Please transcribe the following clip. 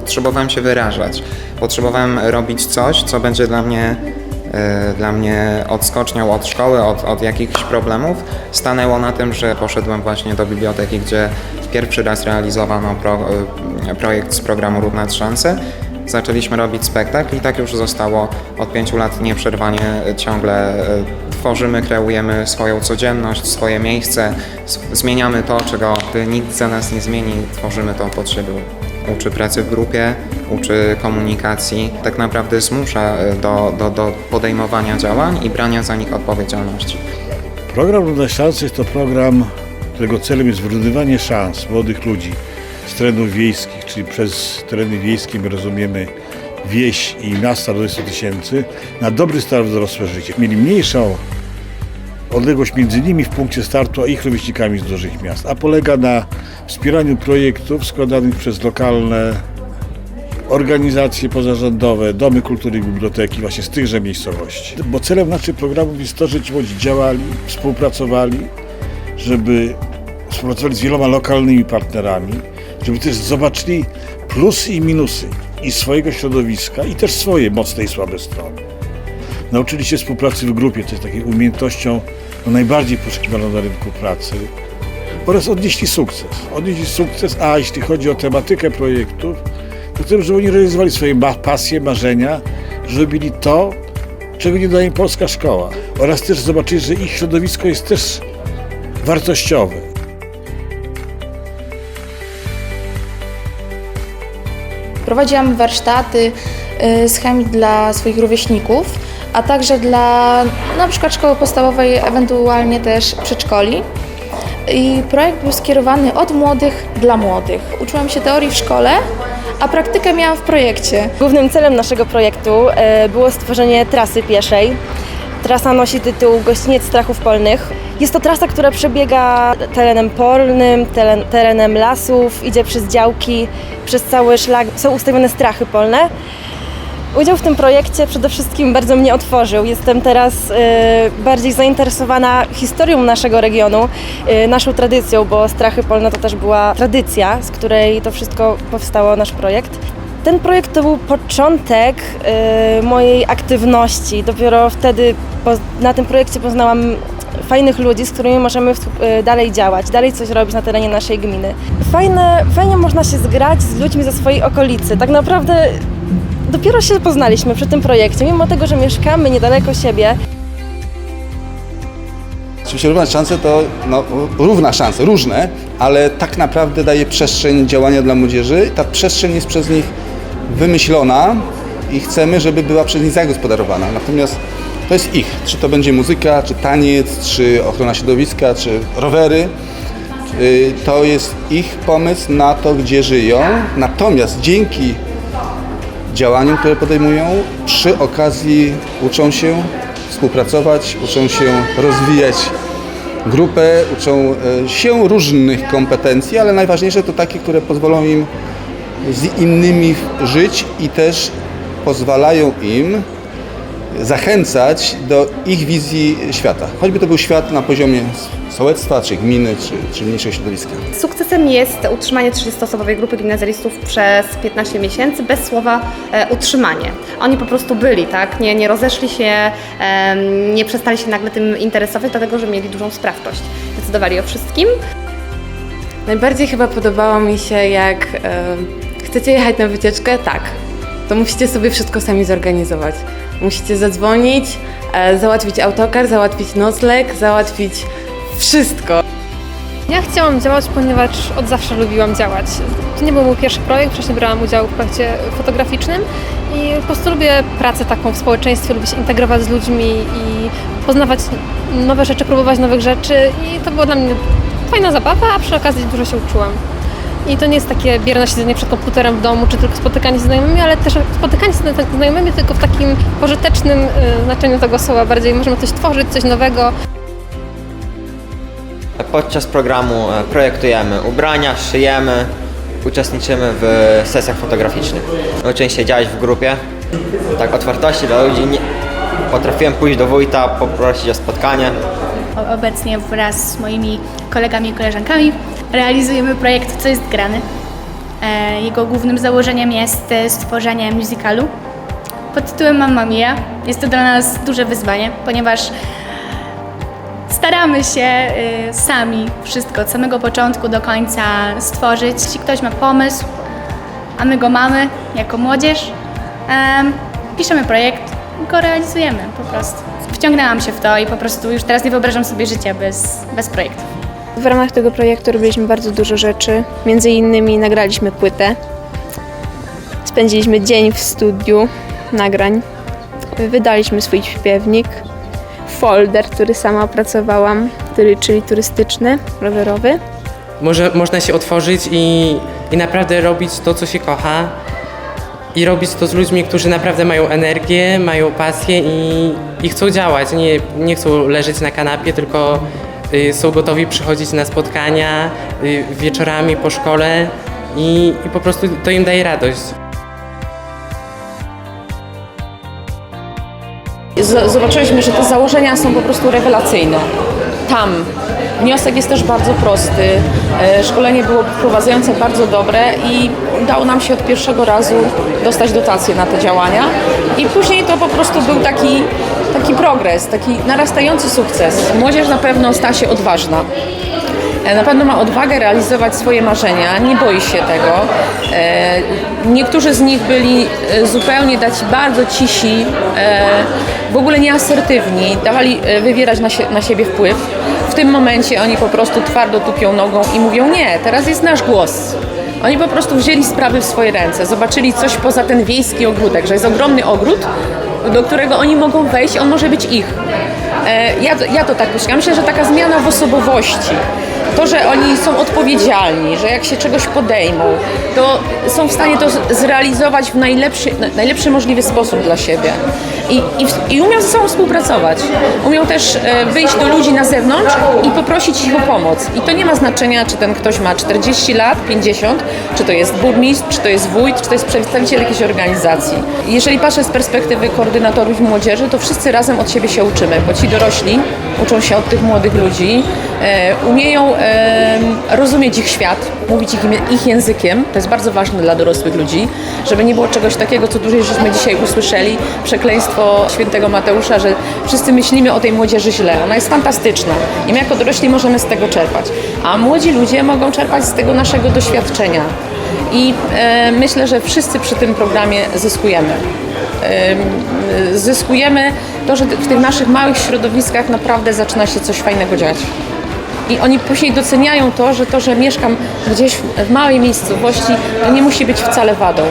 potrzebowałem się wyrażać. Potrzebowałem robić coś, co będzie dla mnie, e, dla mnie odskocznią od szkoły, od, od jakichś problemów. Stanęło na tym, że poszedłem właśnie do biblioteki, gdzie pierwszy raz realizowano pro, e, projekt z programu Równe Szanse. Zaczęliśmy robić spektakl i tak już zostało od pięciu lat nieprzerwanie ciągle e, tworzymy, kreujemy swoją codzienność, swoje miejsce, zmieniamy to, czego nikt za nas nie zmieni, tworzymy to pod siebie. Uczy pracy w grupie, uczy komunikacji, tak naprawdę zmusza e, do, do, do podejmowania działań i brania za nich odpowiedzialności. Program Równe Szanse jest to program, którego celem jest wyrównywanie szans młodych ludzi z terenów wiejskich, czyli przez tereny wiejskie my rozumiemy wieś i miasta do 20 tysięcy, na dobry start w dorosłe życie. Mieli mniejszą odległość między nimi w punkcie startu, a ich rówieśnikami z dużych miast, a polega na wspieraniu projektów składanych przez lokalne organizacje pozarządowe, domy kultury i biblioteki właśnie z tychże miejscowości. Bo celem naszych programów jest to, że ci działali, współpracowali, żeby współpracowali z wieloma lokalnymi partnerami, żeby też zobaczyli plusy i minusy i swojego środowiska i też swoje mocne i słabe strony. Nauczyli się współpracy w grupie, co jest taką umiejętnością no, najbardziej poszukiwaną na rynku pracy oraz odnieśli sukces. Odnieśli sukces, a jeśli chodzi o tematykę projektów, to chcemy, żeby oni realizowali swoje pasje, marzenia, że robili to, czego nie daje im polska szkoła. Oraz też zobaczyli, że ich środowisko jest też wartościowe. Prowadziłam warsztaty y, z chemii dla swoich rówieśników, a także dla na przykład szkoły podstawowej, ewentualnie też przedszkoli. I projekt był skierowany od młodych dla młodych. Uczyłam się teorii w szkole, a praktykę miałam w projekcie. Głównym celem naszego projektu e, było stworzenie trasy pieszej. Trasa nosi tytuł Gościniec Strachów Polnych. Jest to trasa, która przebiega terenem polnym, teren, terenem lasów, idzie przez działki, przez cały szlak. Są ustawione strachy polne. Udział w tym projekcie przede wszystkim bardzo mnie otworzył. Jestem teraz e, bardziej zainteresowana historią naszego regionu, e, naszą tradycją, bo strachy polne to też była tradycja, z której to wszystko powstało, nasz projekt. Ten projekt to był początek e, mojej aktywności. Dopiero wtedy na tym projekcie poznałam fajnych ludzi, z którymi możemy dalej działać, dalej coś robić na terenie naszej gminy. Fajne, fajnie można się zgrać z ludźmi ze swojej okolicy. Tak naprawdę dopiero się poznaliśmy przy tym projekcie, mimo tego, że mieszkamy niedaleko siebie. Oczywiście równe szanse to no, równa szanse, różne, ale tak naprawdę daje przestrzeń działania dla młodzieży. Ta przestrzeń jest przez nich wymyślona i chcemy, żeby była przez nich zagospodarowana. Natomiast to jest ich. Czy to będzie muzyka, czy taniec, czy ochrona środowiska, czy rowery. Y, To jest ich pomysł na to, gdzie żyją. Natomiast dzięki działaniom, które podejmują, przy okazji uczą się współpracować, uczą się rozwijać grupę, uczą e, się różnych kompetencji, ale najważniejsze to takie, które pozwolą im z innymi żyć i też pozwalają im zachęcać do ich wizji świata. Choćby to był świat na poziomie sołectwa, czy gminy, czy, czy mniejszego środowiska. Sukcesem jest utrzymanie 30-osobowej grupy gimnazjalistów przez 15 miesięcy bez słowa e, utrzymanie. Oni po prostu byli, tak? Nie, nie rozeszli się, em, nie przestali się nagle tym interesować, dlatego że mieli dużą sprawczość. Decydowali o wszystkim. Najbardziej chyba podobało mi się, jak e, chcecie jechać na wycieczkę, tak, to musicie sobie wszystko sami zorganizować. Musicie zadzwonić, e, załatwić autokar, załatwić nocleg, załatwić wszystko. Ja chciałam działać, ponieważ od zawsze lubiłam działać. To nie był mój pierwszy projekt, wcześniej brałam udział w projekcie fotograficznym i po prostu lubię pracę taką w społeczeństwie, lubię się integrować z ludźmi i poznawać nowe rzeczy, próbować nowych rzeczy i to była dla mnie fajna zabawa, a przy okazji dużo się uczyłam. I to nie jest takie bierne siedzenie przed komputerem w domu, czy tylko spotykanie się z znajomymi, ale też spotykanie się z znajomymi tylko w takim pożytecznym y, znaczeniu tego słowa. Bardziej możemy coś tworzyć, coś nowego, Podczas programu e, projektujemy ubrania, szyjemy, uczestniczymy w sesjach fotograficznych. Uczymy się działać w grupie. Tak otwartości dla ludzi. Nie, potrafiłem pójść do wójta, poprosić o spotkanie. Obecnie wraz z moimi kolegami i koleżankami realizujemy projekt Co jest grane. E, Jego głównym założeniem jest e, stworzenie musicalu pod tytułem Mamma Mia. Jest to dla nas duże wyzwanie, ponieważ staramy się y, sami wszystko od samego początku do końca stworzyć. Jeśli ktoś ma pomysł, a my go mamy jako młodzież, em, piszemy projekt i go realizujemy po prostu. Wciągnęłam się w to i po prostu już teraz nie wyobrażam sobie życia bez, bez projektu. W ramach tego projektu robiliśmy bardzo dużo rzeczy. Między innymi nagraliśmy płytę. Spędziliśmy dzień w studiu nagrań. Wydaliśmy swój śpiewnik. Folder, który sama opracowałam, który, czyli turystyczny, rowerowy. Może, można się otworzyć i, i naprawdę robić to, co się kocha. I robić to z ludźmi, którzy naprawdę mają energię, mają pasję i, i chcą działać. Nie, nie chcą leżeć na kanapie, tylko y, są gotowi przychodzić na spotkania y, wieczorami po szkole i, i po prostu to im daje radość. Zobaczyliśmy, że te założenia są po prostu rewelacyjne. Tam wniosek jest też bardzo prosty. E, Szkolenie było wprowadzające bardzo dobre i udało nam się od pierwszego razu dostać dotacje na te działania. I później to po prostu był taki, taki progres, taki narastający sukces. Młodzież na pewno stała się odważna. E, Na pewno ma odwagę realizować swoje marzenia, nie boi się tego. E, Niektórzy z nich byli e, zupełnie taci bardzo cisi, w ogóle nieasertywni, dawali wywierać na, na siebie wpływ. W tym momencie oni po prostu twardo tupią nogą i mówią nie, teraz jest nasz głos. Oni po prostu wzięli sprawy w swoje ręce, zobaczyli coś poza ten wiejski ogródek, że jest ogromny ogród, do którego oni mogą wejść, on może być ich. Ja, ja to tak myślę. Myślę, że taka zmiana w osobowości, to, że oni są odpowiedzialni, że jak się czegoś podejmą, to są w stanie to zrealizować w najlepszy, na- najlepszy możliwy sposób dla siebie. I, i, I umią ze sobą współpracować. Umią też e, wyjść do ludzi na zewnątrz i poprosić ich o pomoc. I to nie ma znaczenia, czy ten ktoś ma 40 lat, 50, czy to jest burmistrz, czy to jest wójt, czy to jest przedstawiciel jakiejś organizacji. Jeżeli patrzę z perspektywy koordynatorów młodzieży, to wszyscy razem od siebie się uczymy, bo ci dorośli uczą się od tych młodych ludzi, e, umieją rozumieć ich świat, mówić ich, ich językiem. To jest bardzo ważne dla dorosłych ludzi, żeby nie było czegoś takiego, co dłużej żeśmy dzisiaj usłyszeli, przekleństwo świętego Mateusza, że wszyscy myślimy o tej młodzieży źle. Ona jest fantastyczna i my jako dorośli możemy z tego czerpać, a młodzi ludzie mogą czerpać z tego naszego doświadczenia. I e, myślę, że wszyscy przy tym programie zyskujemy. Em, Zyskujemy to, że w tych naszych małych środowiskach naprawdę zaczyna się coś fajnego dziać. I oni później doceniają to, że to, że mieszkam gdzieś w małej miejscowości, to nie musi być wcale wadą.